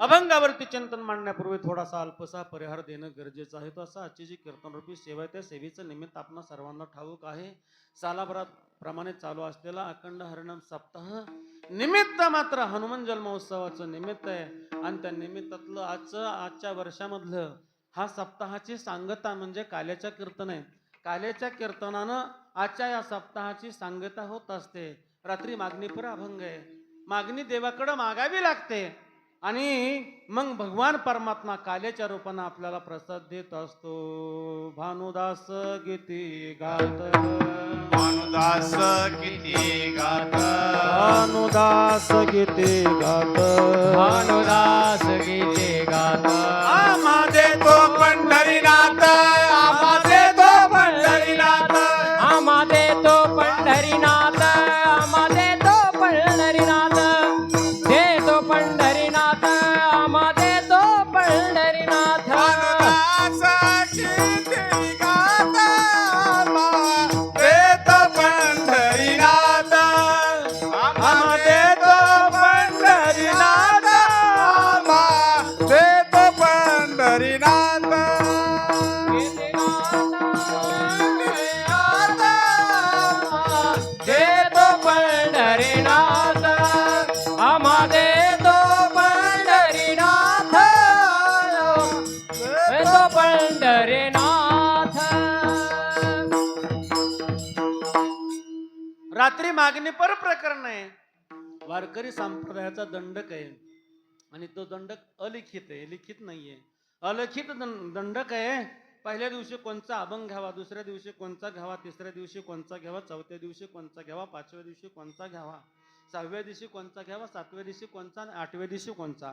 अभंगावरती चिंतन मांडण्यापूर्वी थोडासा अल्पसा परिहार देणं गरजेचं आहे. तो असा आजची जी कीर्तनरूपी सेवा आहे त्या सेवेचं निमित्त आपण सर्वांना ठाऊक आहे. सालाभरात प्रमाणे चालू असलेला अखंड हरिणाम सप्ताह निमित्त मात्र हनुमान जन्मोत्सवाचं निमित्त आहे. आणि त्या निमित्तातलं आजचं आजच्या वर्षामधलं हा सप्ताहाची सांगता म्हणजे काल्याच्या कीर्तन आहे. काल्याच्या कीर्तनानं आजच्या या सप्ताहाची सांगता होत असते. रात्री मागणीपर अभंग आहे. मागणी देवाकडं मागावी लागते. आणि मग भगवान परमात्मा काल्याच्या रूपानं आपल्याला प्रसाद देत असतो. भानुदास गीती गात. भानुदास किती गात. भानुदास गीते गात. भानुदास गीते गात. आम्हा देतो पंढरीनाथ आम्हा देतो पंढरीनाथ. आम्हा देतो पंढरीनाथ. रात्री मागणी पर प्रकरण आहे. वारकरी संप्रदायाचा दंडक आहे. आणि तो दंडक अलिखित आहे लिखित नाहीये. अलिखित दंडक आहे. पहिल्या दिवशी कोणचा अभंग घ्यावा दुसऱ्या दिवशी कोणता घ्यावा तिसऱ्या दिवशी कोणचा घ्यावा चौथ्या दिवशी कोणता घ्यावा पाचव्या दिवशी कोणता घ्यावा सहाव्या दिवशी कोणता घ्यावा सातव्या दिवशी कोणचा आणि आठव्या दिवशी कोणचा.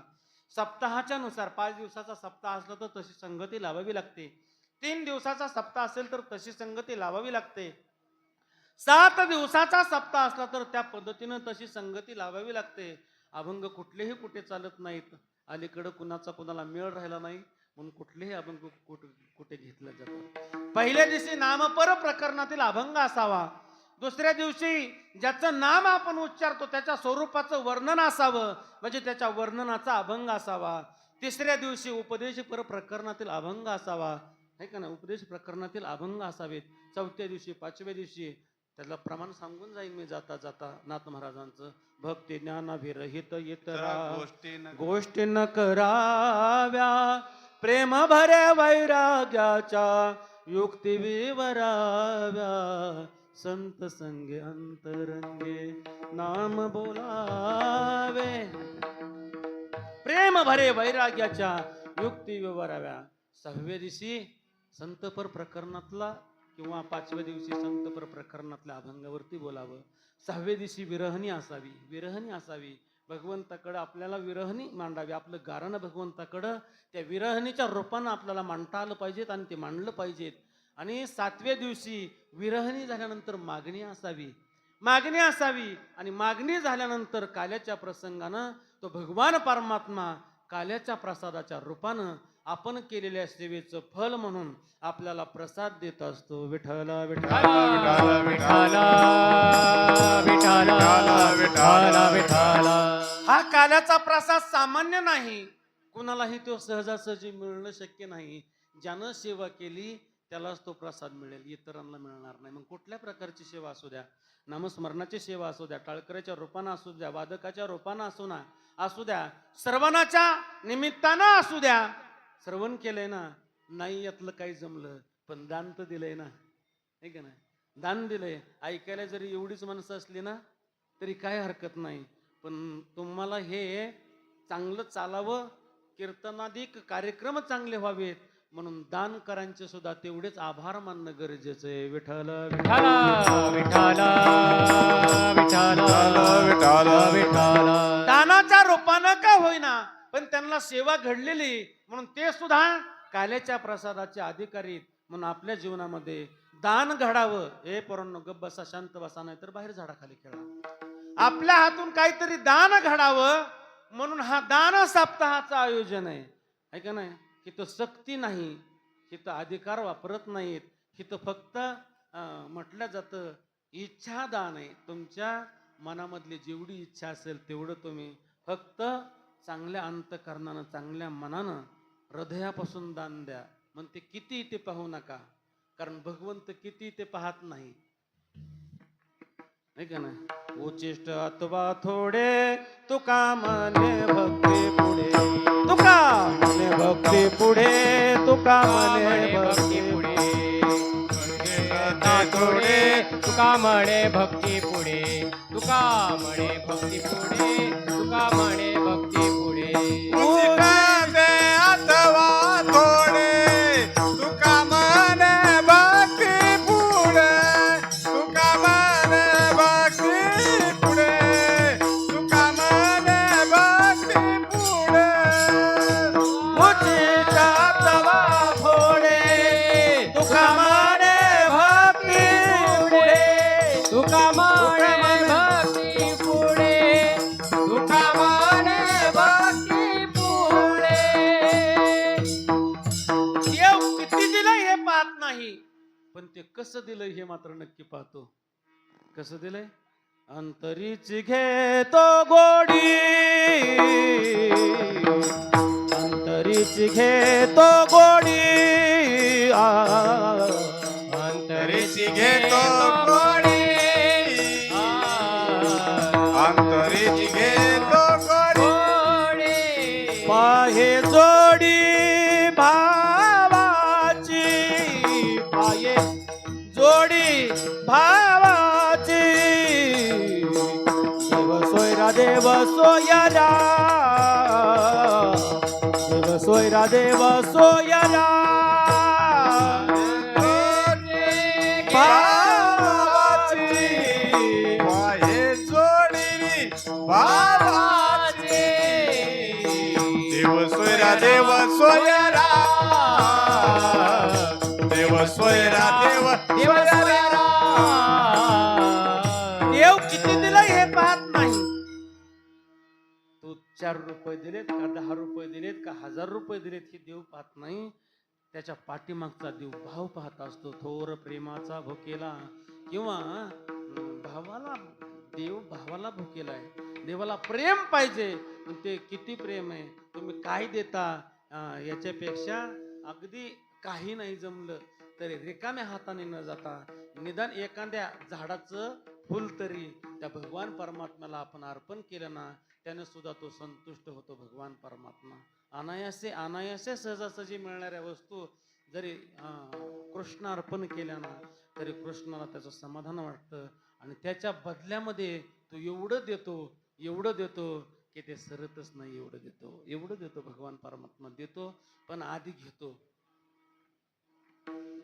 सप्ताहाच्या नुसार पाच दिवसाचा सप्ताह असला तर तशी संगती लावावी लागते. तीन दिवसाचा सप्ताह असेल तर तशी संगती लावावी लागते. सात दिवसाचा सप्ताह असला तर त्या पद्धतीनं तशी संगती लावावी लागते. अभंग कुठलेही कुठे चालत नाहीत. अलीकडं कुणाचा कुणाला मेळ राहिला नाही म्हणून कुठलेही अभंग कुठे कुठे घेतलं जातं पहिल्या दिवशी नामपर प्रकरणातील अभंग असावा. दुसऱ्या दिवशी ज्याचं नाम आपण उच्चारतो त्याच्या स्वरूपाचं वर्णन असावं. म्हणजे त्याच्या वर्णनाचा अभंग असावा. तिसऱ्या दिवशी उपदेश पर प्रकरणातील अभंग असावा. आहे का ना उपदेश प्रकरणातील अभंग असावेत. चौथ्या दिवशी पाचव्या दिवशी त्याला प्रमाण सांगून जाईन मी जाता जाता नाथ महाराजांचं. भक्ती ज्ञानाभिरहित इतरा. गोष्टी न गोष्टी न कराव्या. प्रेम भरे वैराग्याच्या युक्ती विवराव्या. संत संगे अंतरंगे नाम बोलावे. प्रेम भरे वैराग्याच्या युक्ती विवराव्या. सहाव्या दिवशी संतपर प्रकरणातला किंवा पाचव्या दिवशी संतपर प्रकरणातल्या अभंगावरती बोलावं. सहाव्या दिवशी विरहणी असावी. विरहणी असावी. भगवंताकडं आपल्याला विरहणी मांडावी. आपलं गारणं भगवंताकडं त्या विरहणीच्या रूपानं आपल्याला मांडता आलं पाहिजेत आणि ते मांडलं पाहिजेत. आणि सातव्या दिवशी विरहणी झाल्यानंतर मागणी असावी. मागणी असावी आणि मागणी झाल्यानंतर काल्याच्या प्रसंगानं तो भगवान परमात्मा काल्याच्या प्रसादाच्या रूपानं आपण केलेल्या सेवेचं फल म्हणून आपल्याला प्रसाद देत असतो. विठ्ठल हा काल्याचा प्रसाद सामान्य नाही. कुणालाही तो सहजासहजी मिळणं शक्य नाही. ज्यानं सेवा केली त्यालाच तो प्रसाद मिळेल. इतरांना मिळणार नाही. मग कुठल्या प्रकारची सेवा असू द्या? नामस्मरणाची सेवा असू द्या टाळकऱ्याच्या रूपानं असू द्या वादकाच्या रूपानं असू ना असू द्या श्रवणाच्या निमित्तानं असू द्या. श्रवण केलंय ना नाही यातलं काही जमलं पण दान तर दिलंय ना. आहे का नाही? दान दिलंय. ऐकायला जरी एवढीच माणसं असली ना तरी काय हरकत नाही. पण तुम्हाला हे चांगलं चालावं कीर्तनाधिक कार्यक्रम चांगले व्हावेत. म्हणून दानकरांचे सुद्धा तेवढेच आभार मानणं गरजेचं आहे. विठ्ठल विठाला विठाला विठाला विठाला, विठाला दानाच्या रूपानं का होईना? पण त्यांना सेवा घडलेली म्हणून ते सुद्धा काल्याच्या प्रसादाचे अधिकारी म्हणून आपल्या जीवनामध्ये दान घडावं. हे पोरांनो गप बसा शांत बसा नाही तर बाहेर झाडाखाली खेळा. आपल्या हातून काहीतरी दान घडावं. म्हणून हा दान सप्ताहाचं आयोजन आहे. आहे का नाही? इथं सक्ती नाही. इथं अधिकार वापरत नाहीत. इथं फक्त म्हटलं जातं इच्छा दान आहे. तुमच्या मनामधली जेवढी इच्छा असेल तेवढं तुम्ही फक्त चांगल्या अंतकरणानं चांगल्या मनानं हृदयापासून दान द्या. मग ते किती ते पाहू नका. कारण भगवंत किती ते पाहत नाही. का ना उचिष्ट अथवा थोडे तुका मने भक्ती पुढे. तुका मने भक्ती पुढे तुका मने भक्ती पुढे. थोडे तुका म्हणे भक्ती पुढे. तुका म्हणे भक्ती पुढे तुका म्हणे भक्ती नक्की कस कसं दिलंय? अंतरीच घेतो गोडी. अंतरीच घेतो गोडी. अंतरीच अंतरीची घेतो देव सोयरा देव सोयरा. देव सोयरा देव. देव चार रुपये दिलेत का दहा रुपये दिलेत का हजार रुपये दिलेत हे देव पाहत नाही. त्याच्या पाठीमागचा देव भाव पाहत असतो. थोर प्रेमाचा भुकेला. किंवा भावाला देव भावाला भुकेला आहे. देवाला प्रेम पाहिजे. ते किती प्रेम आहे. तुम्ही काय देता? याच्यापेक्षा अगदी काही नाही जमलं. तरी रिकाम्या हाताने न जाता निदान एखाद्या झाडाचं फुल तरी त्या भगवान परमात्म्याला आपण अर्पण केलं ना त्याने सुद्धा तो संतुष्ट होतो भगवान परमात्मा. अनायासे अनायासे सहजासहजी मिळणाऱ्या वस्तू जरी कृष्ण अर्पण केल्या ना तरी कृष्णाला त्याचं समाधान वाटतं आणि त्याच्या बदल्यामध्ये तो एवढं देतो एवढं देतो की ते सरतच नाही एवढं देतो एवढं देतो भगवान परमात्मा देतो पण आधी घेतो.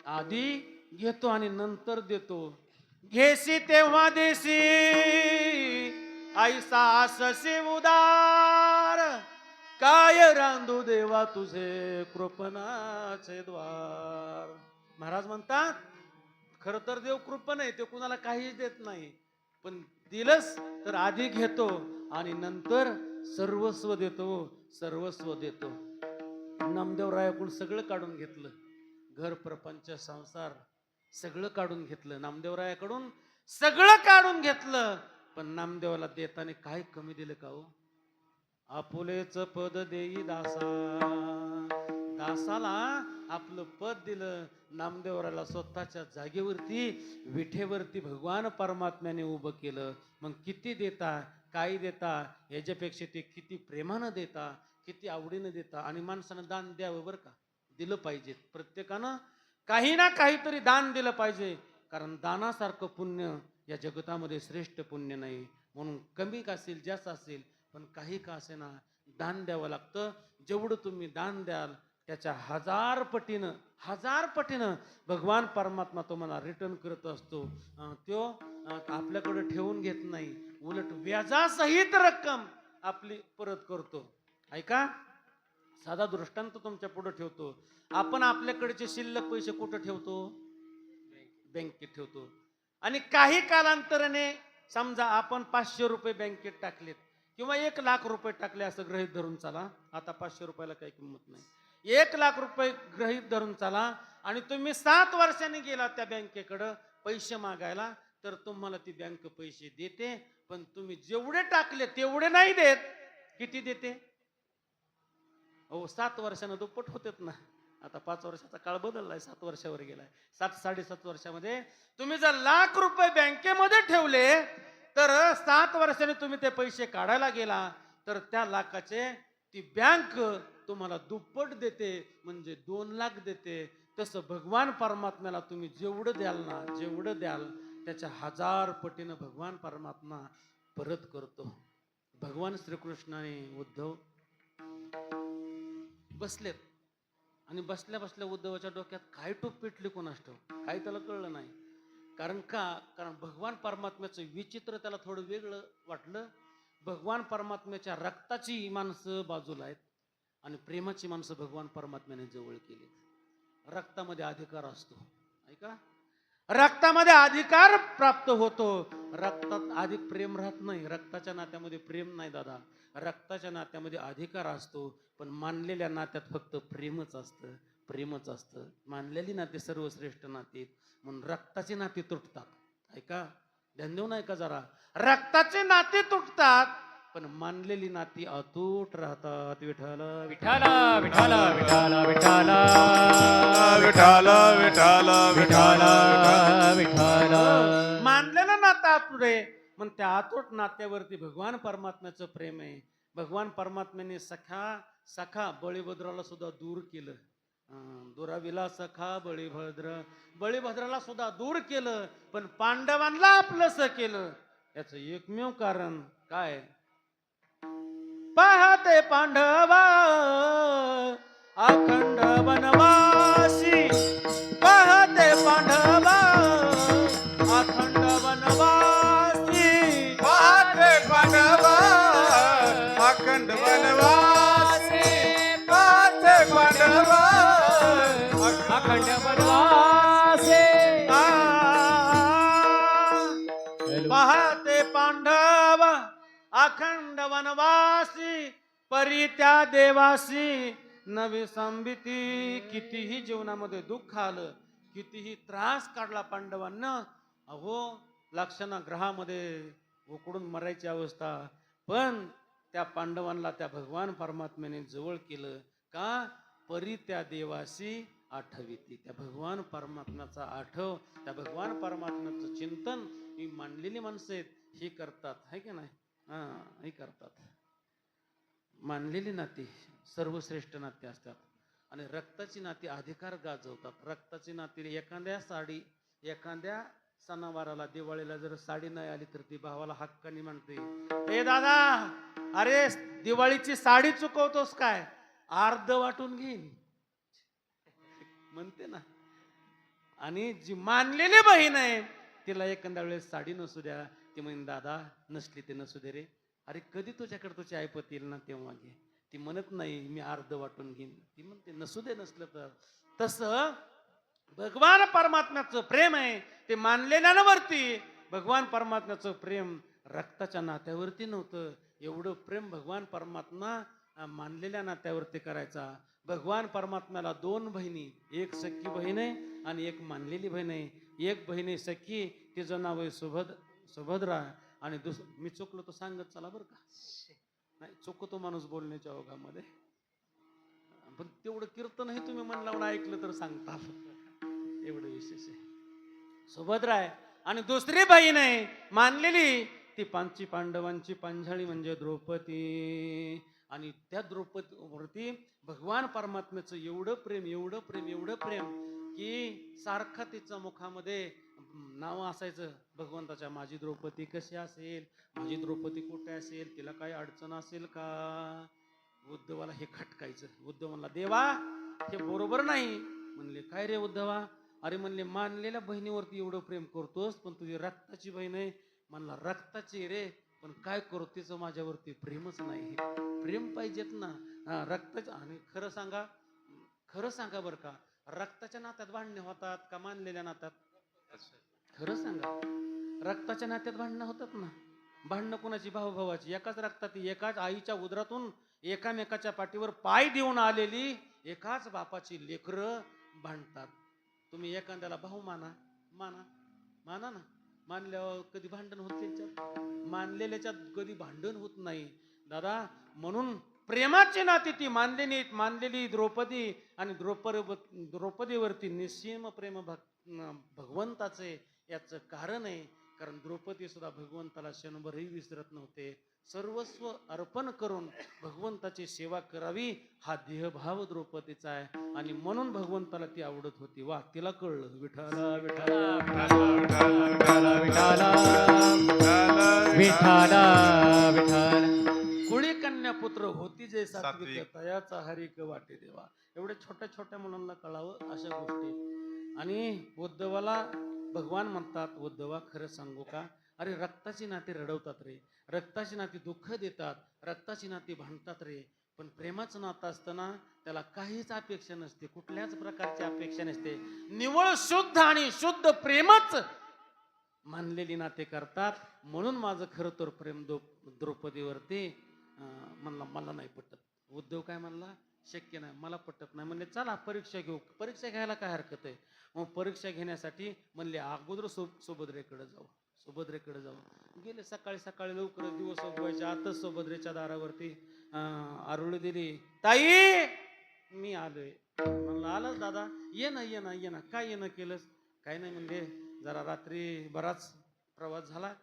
आधी घेतो आणि नंतर देतो. घेसी तेव्हा देसी ऐसा आससी उदार. काय रांधू देवा तुझे कृपणाचे द्वार. महाराज म्हणतात खर तर देव कृपण आहे ते कुणाला काहीच देत नाही. पण दिलंच तर आधी घेतो आणि नंतर सर्वस्व देतो सर्वस्व देतो. नामदेवरायाकडून सगळं काढून घेतलं. घर प्रपंच संसार सगळं काढून घेतलं. नामदेवरायाकडून सगळं काढून घेतलं. पण नामदेवाला देताना काय कमी दिलं का हो? आपुलेच पद देई दासा. दासाला आपलं पद दिलं. नामदेवराला स्वतःच्या जागेवरती विठेवरती भगवान परमात्म्याने उभं केलं. मग किती देता? काय देता? याच्यापेक्षा ते किती प्रेमानं देता? किती आवडीनं देता? आणि माणसानं दान द्यावं बरं का? दिलं पाहिजे. प्रत्येकानं काही ना काहीतरी दान दिलं पाहिजे. कारण दानासारखं पुण्य या जगतामध्ये श्रेष्ठ पुण्य नाही. म्हणून कमी का असेल जास्त असेल पण काही का असेना दान द्यावं लागतं. जेवढं तुम्ही दान द्याल त्याच्या हजार पटीनं हजार पटीनं भगवान परमात्मा तुम्हाला रिटर्न करत असतो. तो त्यो आपल्याकडे ठेवून घेत नाही. उलट व्याजासहित रक्कम आपली परत करतो. ऐका साधा दृष्टांत तुमच्यापुढे ठेवतो. आपण आपल्याकडचे शिल्लक पैसे कुठं ठेवतो? बँकेत ठेवतो. आणि काही कालांतराने समजा आपण पाचशे रुपये बँकेत टाकलेत किंवा एक लाख रुपये टाकले असं गृहित धरून चला. आता पाचशे रुपयाला काही किंमत नाही. एक लाख रुपये गृहित धरून चला आणि तुम्ही सात वर्षांनी गेला त्या बँकेकडं पैसे मागायला तर तुम्हाला ती बँक पैसे देते पण तुम्ही जेवढे टाकले तेवढे नाही देत किती देते? अहो सात वर्षानं दुप्पट होतेत ना. आता पाच वर्षाचा काळ बदललाय सात वर्षावर गेलाय. सात साडेसात वर्षामध्ये तुम्ही जर लाख रुपये बँकेमध्ये ठेवले तर सात वर्षाने तुम्ही ते पैसे काढायला गेला तर त्या लाखाचे ती बँक तुम्हाला दुप्पट देते म्हणजे दोन लाख देते. तसं भगवान परमात्म्याला तुम्ही जेवढं द्याल ना जेवढं द्याल त्याच्या हजार पटीनं भगवान परमात्मा परत करतो. भगवान श्रीकृष्णाने उद्धव बसलेत. आणि बसल्या बसल्या उद्धवाच्या डोक्यात काय टोप पेटली कोणास असतो काही त्याला कळलं नाही. कारण का? कारण भगवान परमात्म्याचं विचित्र त्याला थोडं वेगळं वाटलं. भगवान परमात्म्याच्या रक्ताची माणसं बाजूला आहेत आणि प्रेमाची माणसं भगवान परमात्म्याने जवळ केली रक्तामध्ये अधिकार असतो. ऐका? रक्तामध्ये अधिकार प्राप्त होतो. रक्तात अधिक प्रेम राहत नाही. रक्ताच्या नात्यामध्ये प्रेम नाही दादा. रक्ताच्या नात्यामध्ये अधिकार असतो पण मानलेल्या नात्यात फक्त प्रेमच असतं प्रेमच असतं. मानलेली नाते सर्वश्रेष्ठ नाती. म्हणून रक्ताची नाती तुटतात. ऐका? ध्यान देऊन ऐका जरा. रक्ताची नाती तुटतात पण मानलेली नाती अतूट राहतात. विठाला विठाला विठाला विठाला विठाल विठाल विठाल विठाला विठाला मानलेलं नातं आहे मग त्या अतूट नात्यावरती भगवान परमात्म्याचं प्रेम आहे. भगवान परमात्म्याने सखा सखा बळीभद्राला सुद्धा दूर केलं. दुराविला सखा बळीभद्र बळीभद्राला सुद्धा दूर केलं पण पांडवांना आपलंस केलं. याच एकमेव कारण काय? पाहते पांडवा वनवासी परी त्या देवासी. नवी संबिती कितीही जीवनामध्ये दुःख आलं कितीही त्रास काढला पांडवांना अहो लक्षणा ग्रहामध्ये उकडून मरायची अवस्था. पण त्या पांडवांना त्या भगवान परमात्म्याने जवळ केलं का? परी त्या देवासी आठविती त्या भगवान परमात्म्याचा आठव त्या भगवान परमात्म्याचं चिंतन ही मांडलेली माणसं आहेत ही करतात. है की नाही? हा करतात. मानलेली नाती सर्वश्रेष्ठ नाती असतात. आणि रक्ताची नाती अधिकार गाजवतात. रक्ताची नाती एखाद्या साडी एखाद्या सणावाराला दिवाळीला जर साडी नाही आली तर ती भावाला हक्काने म्हणते हे दादा अरे दिवाळीची साडी चुकवतोस काय? अर्ध वाटून घेईन. म्हणते ना. आणि जी मानलेली बहीण आहे तिला एखाद्या वेळेस साडी नसू द्या ती म्हणे दादा नसली ते नसू दे रे. अरे कधी तुझ्याकडे तुझी ऐपत येईल ना तेव्हा घे. ती म्हणत नाही मी अर्ध वाटून घेईन. ती म्हणते नसू दे नसलं तर. तसं भगवान परमात्म्याचं प्रेम आहे ते मानलेल्यांवरती भगवान परमात्म्याचं प्रेम रक्ताच्या नात्यावरती नव्हतं. एवढं प्रेम भगवान परमात्मा मानलेल्या नात्यावरती करायचा. भगवान परमात्म्याला दोन बहिणी एक सख्खी बहीण आहे आणि एक मानलेली बहीण आहे. एक बहीण आहे सख्खी तिचं नाव आहे सुभद. सुभद्रा आणि दुस मी चुकलो तर सांगत चला बरं का. नाही चुकतो माणूस बोलण्याच्या ओघामध्ये. पण तेवढं कीर्तनही तुम्ही मन लावून ऐकलं तर सांगता. एवढं विशेष आहे. सुभद्रा आहे आणि दुसरी बहीण आहे मानलेली ती पांची पांडवांची पांझाळी म्हणजे द्रौपदी. आणि त्या द्रौपदीवरती भगवान परमात्म्याचं एवढं प्रेम एवढं प्रेम एवढं प्रेम की सारखं तिच्या मुखामध्ये नाव असायचं भगवंताच्या माझी द्रौपदी कशी असेल? माझी द्रौपदी कुठे असेल? तिला काही अडचण असेल का? उद्धवाला हे खटकायचं. उद्धव म्हणला देवा हे बरोबर नाही. म्हणले काय रे उद्धवा अरे म्हणले मानलेल्या बहिणीवरती एवढं प्रेम करतोस पण तुझी रक्ताची बहीण आहे. म्हणला रक्ताची रे पण काय करू? तिचं माझ्यावरती प्रेमच नाही. प्रेम पाहिजेत ना. हा रक्ताच्या आणि खरं सांगा खरं सांगा बरं का रक्ताच्या नात्यात भांडणे होतात का मानलेल्या नात्यात? खरं सांगा रक्ताच्या नात्यात भांडणं होतात ना? भांडणं कोणाची? भावभावाची एकाच रक्तात एकाच आईच्या उदरातून एकामेकाच्या पाठीवर पाय देऊन आलेली एकाच बापाची लेकरं भांडतात. तुम्ही एखाद्याला भाऊ माना माना माना ना. मानल्यावर कधी भांडण होत त्यांच्यात मानलेल्याच्यात कधी भांडण होत नाही. दादा म्हणून प्रेमाची नाती ती मानलेली मानलेली द्रौपदी आणि द्रौपदी द्रौपदीवरती निस्सीम प्रेम भग भगवंताचे याचं कारण आहे कारण द्रौपदी सुद्धा भगवंताला क्षणभरही विसरत नव्हते. सर्वस्व अर्पण करून भगवंताची सेवा करावी हा देहभाव द्रौपदीचा आहे. आणि म्हणून भगवंताला ती आवडत होती. वा तिला कळलं. विठाला विठाला विठाला विठाला विठाला कुळी कन्या पुत्र होती जे सात्विक. तयाचा हरिक वाटे देवा एवढे छोट्या छोट्या मुलांना कळावं अशा गोष्टी. आणि उद्धवाला भगवान म्हणतात उद्धवा खरं सांगू का? अरे रक्ताची नाती रडवतात रे. रक्ताची नाती दुःख देतात रक्ताची नाती भांडतात रे. पण प्रेमाचं नातं असताना त्याला काहीच अपेक्षा नसते कुठल्याच प्रकारची अपेक्षा नसते. निवळ शुद्ध आणि शुद्ध प्रेमच मानलेली नाते करतात. म्हणून माझं खरं तर प्रेम द्रौपदीवरती म्हणला मला नाही पटत. उद्धव काय म्हणला? शक्य नाही मला पटत नाही. म्हणले चला परीक्षा घेऊ. परीक्षा घ्यायला काय हरकत आहे? मग परीक्षा घेण्यासाठी म्हणले अगोदर सो सुभद्रेकडे जाऊ सुभद्रेकडे जाऊ. गेले सकाळी सकाळी लवकर दिवस उगवायचे. आताच सुभद्रेच्या दारावरती आरोळी दिली ताई मी आलोय. म्हणलं आलास दादा? ये ना ये ना ये ना. काय येणं केलंस? काय नाही म्हणले जरा रात्री बराच प्रवास झाला.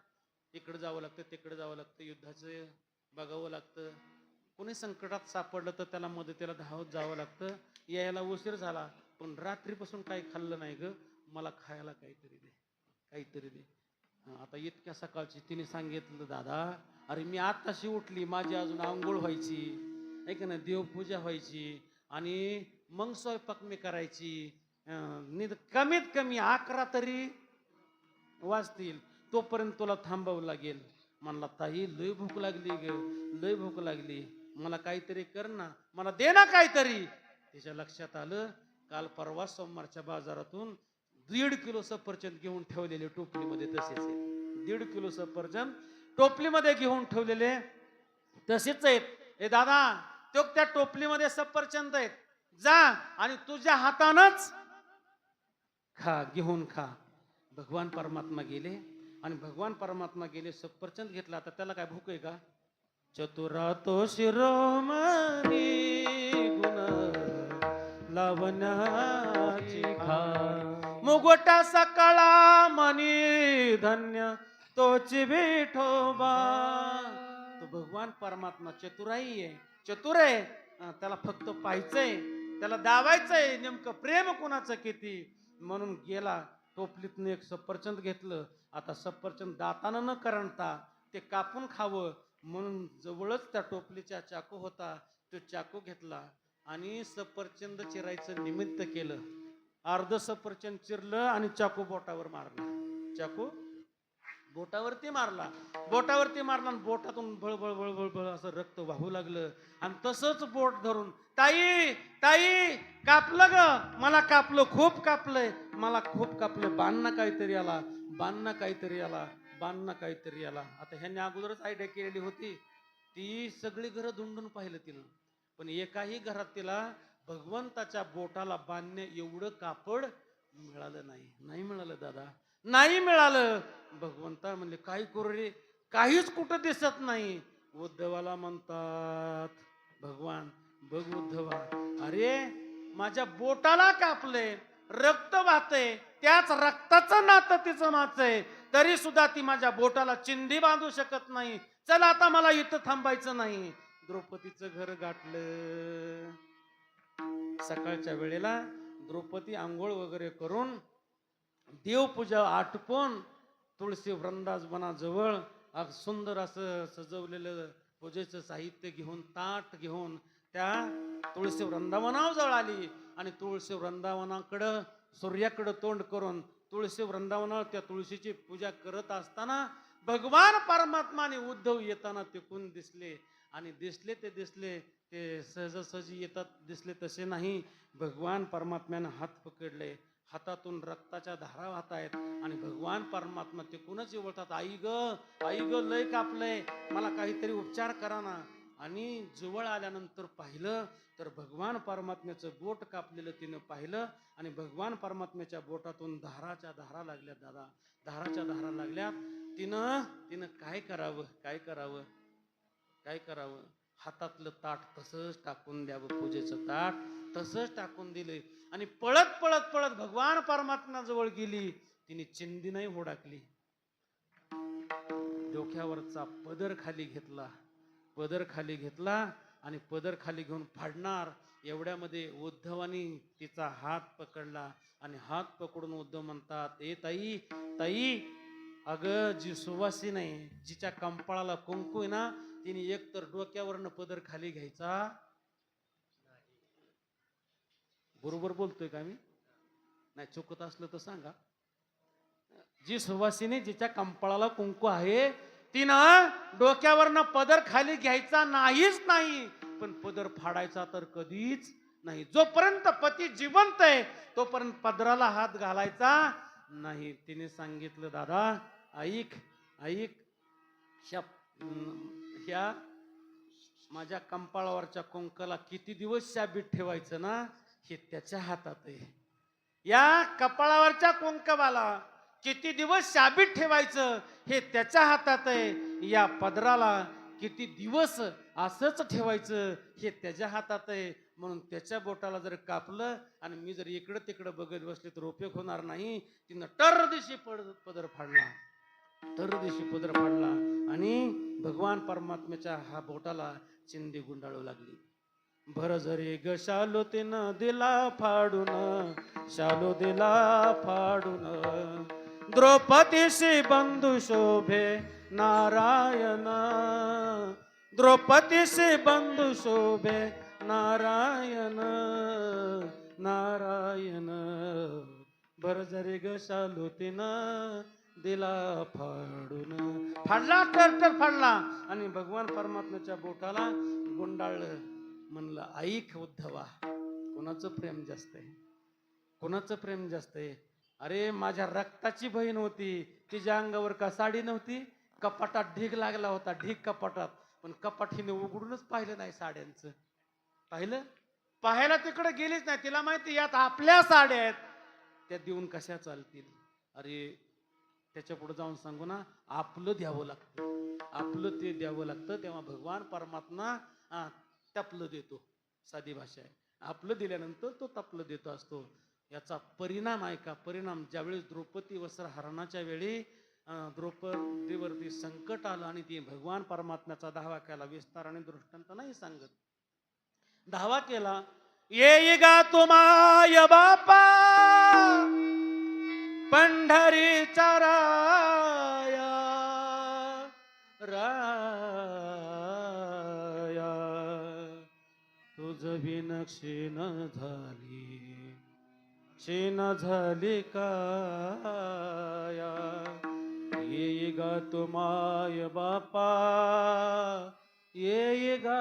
इकडे जावं लागतं तिकडे जावं लागतं. युद्धाचं बघावं लागतं. कोणी संकटात सापडलं तर त्याला मदतीला धावत जावं लागतं. यायला उशीर झाला पण रात्रीपासून काही खाल्लं नाही ग. मला खायला काहीतरी दे काहीतरी दे. आता इतक्या सकाळची तिने सांगितलं दादा अरे मी आत्ताशी उठली माझी अजून आंघोळ व्हायची ऐक ना देवपूजा व्हायची आणि मग स्वयंपाक मी करायची. निद कमीत कमी अकरा तरी वाजतील तोपर्यंत तुला थांबावं लागेल. म्हणला ताई लय भूक लागली ग लय भूक लागली. मला काहीतरी कर ना मला दे ना काहीतरी. तिच्या लक्षात आलं काल परवा सोमवारच्या बाजारातून दीड किलो सफरचंद घेऊन ठेवलेले टोपलीमध्ये तसेच आहे दीड किलो सफरचंद टोपलीमध्ये घेऊन ठेवलेले तसेच आहेत. ए दादा तो त्या टोपलीमध्ये सफरचंद आहेत. जा आणि तुझ्या हातानच खा घेऊन खा. भगवान परमात्मा गेले आणि भगवान परमात्मा गेले सफरचंद घेतला तर त्याला काय भूक आहे का? चतुरा तो शिरोमणी गुण लावण्याची खा मुगोटा सकाळा मनी धन्य तोची विठोबा. तो भगवान परमात्मा चतुराई आहे चतुर आहे. त्याला फक्त पाहायचंय त्याला दावायचंय नेमकं प्रेम कोणाचं किती? म्हणून गेला टोपलीतनं एक सफरचंद घेतलं. आता सफरचंद दातानं न करणता ते कापून खावं म्हणून जवळच त्या टोपलीचा चाकू होता तो चाकू घेतला आणि सफरचंद चिरायचं निमित्त केलं. अर्ध सफरचंद चिरलं आणि चाकू बोटावर मारला. चाकू बोटावरती मारला. बोटावरती मारला आणि बोटातून बळबळ बळबळ बळ असं रक्त वाहू लागलं. आणि तसंच बोट धरून ताई ताई कापलं ग. मला कापलं खूप कापलंय. मला खूप कापलं बांधना काहीतरी आला बांधना काहीतरी आला. बांधणं काहीतरी याला. आता ह्यांनी अगोदरच आयडिया केलेली होती. ती सगळी घरं धुंडून पाहिलं तिनं. पण एकाही घरात तिला भगवंताच्या बोटाला बांधणे एवढं कापड मिळालं नाही. नाही मिळालं दादा. नाही मिळालं. भगवंता म्हणले काय करू रे? काहीच कुठं दिसत नाही. उद्धवाला म्हणतात भगवान बघ उद्धवा. अरे माझ्या बोटाला कापले रक्त वाहतंय त्याच रक्ताचं नातं तिचं नाचय तरी सुद्धा ती माझ्या बोटाला चिंधी बांधू शकत नाही. चला आता मला इथं थांबायचं नाही. द्रौपदीचं घर गाठलं. सकाळच्या वेळेला द्रौपदी आंघोळ वगैरे करून देवपूजा आटपून तुळशी वृंदाजवनाजवळ अग सुंदर असं सजवलेलं पूजेचं साहित्य घेऊन ताट घेऊन त्या तुळशी वृंदावनाजवळ आली आणि तुळशी वृंदावनाकडं सूर्याकडं तोंड करून तुळशी वृंदावनावर त्या तुळशीची पूजा करत असताना भगवान परमात्माने उद्धव येताना तिकून दिसले. आणि दिसले ते दिसले ते सहजासहजी येतात दिसले तसे नाही. भगवान परमात्म्यानं हात पकडले. हातातून रक्ताच्या धारा वाहत आहेत आणि भगवान परमात्मा ते कुणच बोलतात आई ग आई ग लय कापलंय. मला काहीतरी उपचार करा ना. आणि जवळ आल्यानंतर पाहिलं तर भगवान परमात्म्याचं बोट कापलेलं तिनं पाहिलं आणि भगवान परमात्म्याच्या बोटातून धाराच्या धारा लागल्या दादा. धाराच्या धारा लागल्या. तिनं तिनं काय करावं? काय करावं? काय करावं? हातातलं ताट तसंच टाकून द्यावं पूजेचं ताट तसंच टाकून दिले आणि पळत पळत पळत भगवान परमात्मा जवळ गेली. तिने चिंदी नाही होडाकली डोक्यावरचा पदर खाली घेतला. पदर खाली घेतला. आणि पदर खाली घेऊन फाडणार एवढ्यामध्ये उद्धवानी तिचा हात पकडला. आणि हात पकडून उद्धव म्हणतात ए ताई ताई अगं जी सुवासी आहे जिच्या कंपाळाला कुंकू आहे ना तिने एक तर डोक्यावरनं पदर खाली घ्यायचा. बरोबर बोलतोय का मी? नाही चुकत असलं तर सांगा. जी सुवासिनी जिच्या कंपाळाला कुंकू आहे तिनं डोक्यावरनं पदर खाली घ्यायचा नाहीच नाही पण पदर फाडायचा तर कधीच नाही. जोपर्यंत पती जिवंत आहे तोपर्यंत पदराला हात घालायचा नाही. तिने सांगितलं दादा ऐक ऐक ह्या ह्या माझ्या कंपाळावरच्या कुंकला किती दिवस शाबीत ठेवायचं ना हे त्याच्या हातात आहे. या कपाळावरच्या कुंकवाला किती दिवस शाबीत ठेवायचं हे त्याच्या हातात आहे. या पदराला किती दिवस असंच ठेवायचं हे त्याच्या हातात आहे. म्हणून त्याच्या बोटाला जर कापलं आणि मी जर इकडं तिकडं बघत बसले तर उपयोग होणार नाही. तिनं टर दिशी पड पदर फाडला. तर दिशी पदर फाडला. आणि भगवान परमात्म्याच्या हा बोटाला चिंदी गुंडाळू लागली. भर जरी ग शालो तिनं दिला फाडून शालो दिला फाडून. द्रौपदीशी बंधु शोभे नारायण। द्रौपदीशी बंधु शोभे नारायण। नारायण। बर जरी ग शालो दिला फाडून। फाडला तर तर फाडला. आणि भगवान परमात्म्याच्या बोटाला गुंडाळलं. म्हणलं ऐक उद्धवा कोणाचं प्रेम जास्त आहे? कोणाचं प्रेम जास्त आहे? अरे माझ्या रक्ताची बहीण होती. तिच्या अंगावर का साडी नव्हती? कपाटात ढीग लागला होता ढीग कपाटात. पण कपाट हिने उघडूनच पाहिलं नाही साड्यांचं. पाहिलं? पाहायला तिकडे गेलीच नाही. तिला माहिती यात आपल्या साड्या आहेत. त्या देऊन कशा चालतील? अरे त्याच्या पुढे जाऊन सांगू ना आपलं द्यावं लागतं. आपलं ते द्यावं लागतं तेव्हा भगवान परमात्मा हा, देतो. साधी भाषा आहे. आपलं दिल्यानंतर तो तपलं देतो असतो. याचा परिणाम आहे का? परिणाम ज्यावेळेस द्रौपदी वस्त्र हरणाच्या वेळी द्रौपदीवरती संकट आलं आणि ती भगवान परमात्म्याचा दावा केला विस्तार आणि दृष्टांत नाही सांगत. धावा केला येई गा तुमाय बापा पंढरी चराया राया तुझ विनक्षी न झाली. क्षीण झाली काया. येई गा तुमाय बापा ये गा.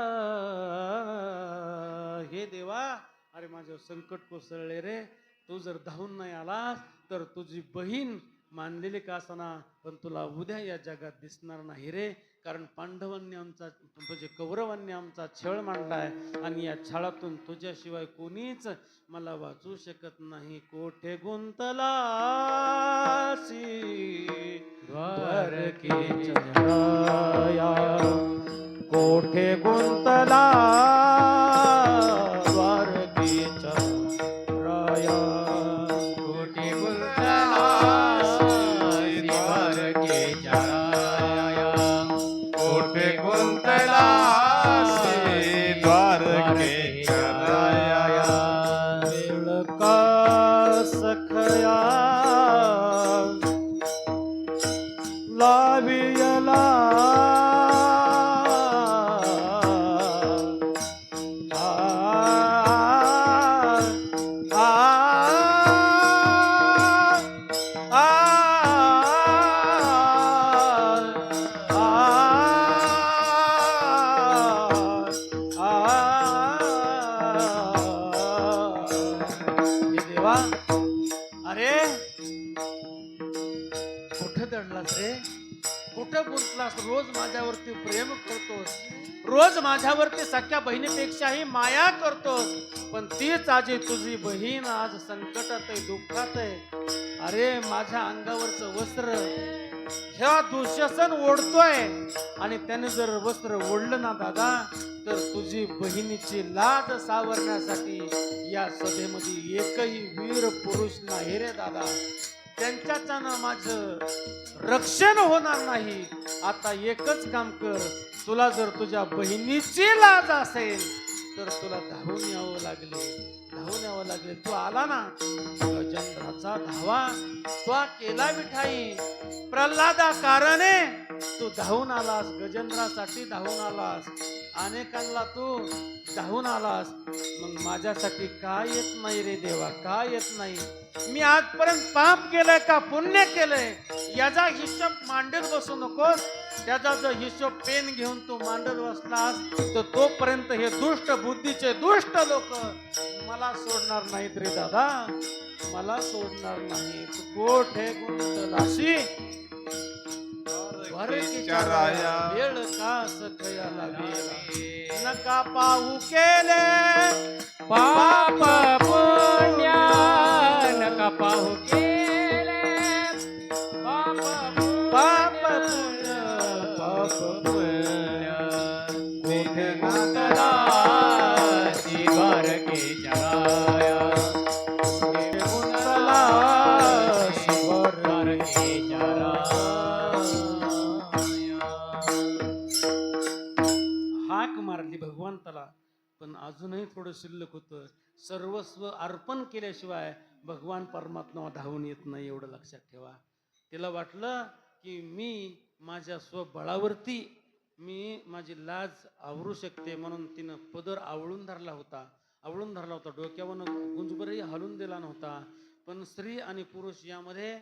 हे देवा अरे माझ्यावर संकट कोसळले रे. तू जर धावून नाही आलास तर तुझी बहीण मानलेली का असना पण तुला उद्या या जगात दिसणार नाही रे. कारण पांडवांनी आमचा म्हणजे कौरवांनी आमचा छळ मांडलाय आणि या छळातून तुझ्याशिवाय कोणीच मला वाचू शकत नाही. कोठे गुंतलासी? द्वारकेच्या कोठे गुंतला रोज माझ्यावरती प्रेम करतोस. रोज माझ्यावरती सख्या बहिणीपेक्षाही माया करतोस. पण तीच आजी तुझी बहीण आज संकटात आहे दुःखात आहे अरे माझ्या अंगावरचं वस्त्र ह्या दुःशासन ओढतोय. आणि त्याने जर वस्त्र ओढलं ना दादा तर तुझी बहिणीची लाज सावरण्यासाठी या सभेमध्ये एकही वीर पुरुष नाही रे दादा. त्यांच्याच्यानं माझं रक्षण होणार नाही. आता एकच काम कर. तुला जर तुझ्या बहिणीची लाज असेल तर तुला धावून यावं लागले. धावून यावं लागले. तू आला ना. गजेंद्राचा धावा. तो केला मिठाई. प्रल्हादा कारणे तू धावून आलास. गजेंद्रासाठी धावून आलास. अनेकांना तू धावून आलास. मग माझ्यासाठी काय येत नाही रे देवा? काय येत नाही? मी आजपर्यंत पाप केलंय का पुण्य केलंय? याचा हिशोब मांडत बसू नकोस. त्याचा जो हिशोब पेन घेऊन तू मांडत बसलास तर तोपर्यंत हे दुष्ट बुद्धीचे दुष्ट लोक मला सोडणार नाहीत रे दादा. मला सोडणार नाहीत. कोठे गुंतलाशी? द्वारकेच्या राया वेळ का सखयाला वेळ नका पाहू केले. पाप पुण्य. नका पाहू केले. अजूनही शिल्लक होतं. सर्वस्व अर्पण केल्याशिवाय भगवान परमात्मा धावून येत नाही एवढं लक्षात ठेवा. तिला वाटलं की मी माझ्या स्वबळावरती मी माझी लाज आवरू शकते म्हणून तिनं पदर आवळून धरला होता. आवळून धरला होता. डोक्यावरनं गुंजबरही हलून दिला नव्हता. पण स्त्री आणि पुरुष यामध्ये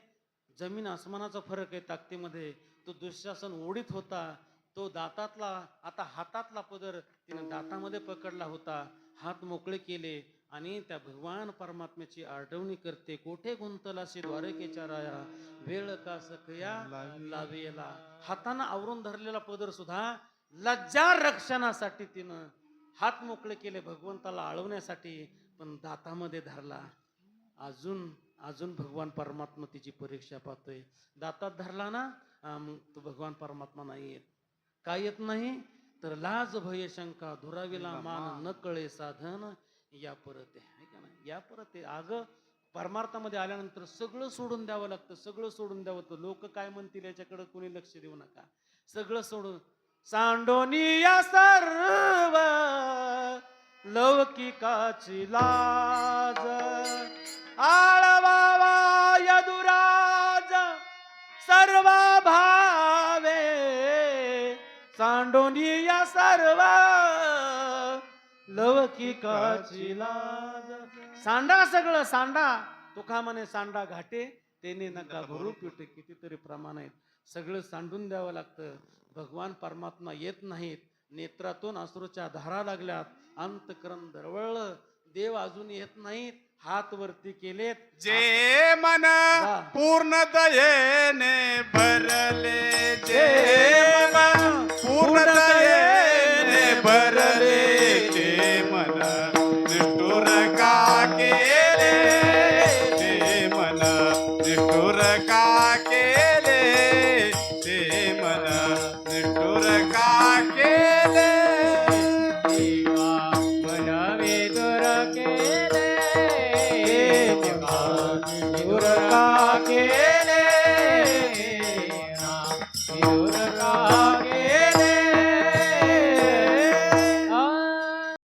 जमीन आसमानाचा फरक आहे ताकदीमध्ये. तो दुःशासन ओढीत होता. तो दातातला आता हातातला पदर तिनं दातामध्ये पकडला होता. हात मोकळे केले आणि त्या भगवान परमात्म्याची आठवणी करते. कोठे गुंतलाशी द्वारकेच्या राया? वेळ का सखया लावेला? हातानं आवरून धरलेला पदर सुद्धा लज्जा रक्षणासाठी तिनं. हात मोकळे केले भगवंताला आळवण्यासाठी पण दातामध्ये धरला. अजून अजून भगवान परमात्मा तिची परीक्षा पाहतोय. दातात धरला ना मग तो भगवान परमात्मा नाही येत काय येत नाही? तर लाज भय शंका धुराविला मान न कळे साधन या परत आहे का ना या परत आहे. अगं परमार्थामध्ये आल्यानंतर सगळं सोडून द्यावं लागतं सगळं सोडून द्यावं तर लोक काय म्हणतील याच्याकडे कोणी लक्ष देऊ नका. सगळं सोडून. सांडोनी या सर्व लौकिकाची लाज आळवावा गारवा सर्व लौकिकाची लाज. सांडा सगळं सांडा. तुका म्हणे सांडा घाटे. तेने नका भरू पिटे कितीतरी प्रमाण आहेत. सगळं सांडून द्यावं लागतं. भगवान परमात्मा येत नाहीत. नेत्रातून अश्रूच्या धारा लागल्यात. अंतकरण दरवळलं. देव अजून येत नाहीत. हात वरती केलेत. जे मन पूर्ण दयेने भरले जे मन पूर्ण दयेने भरले. जे मन निष्ठुर का केले?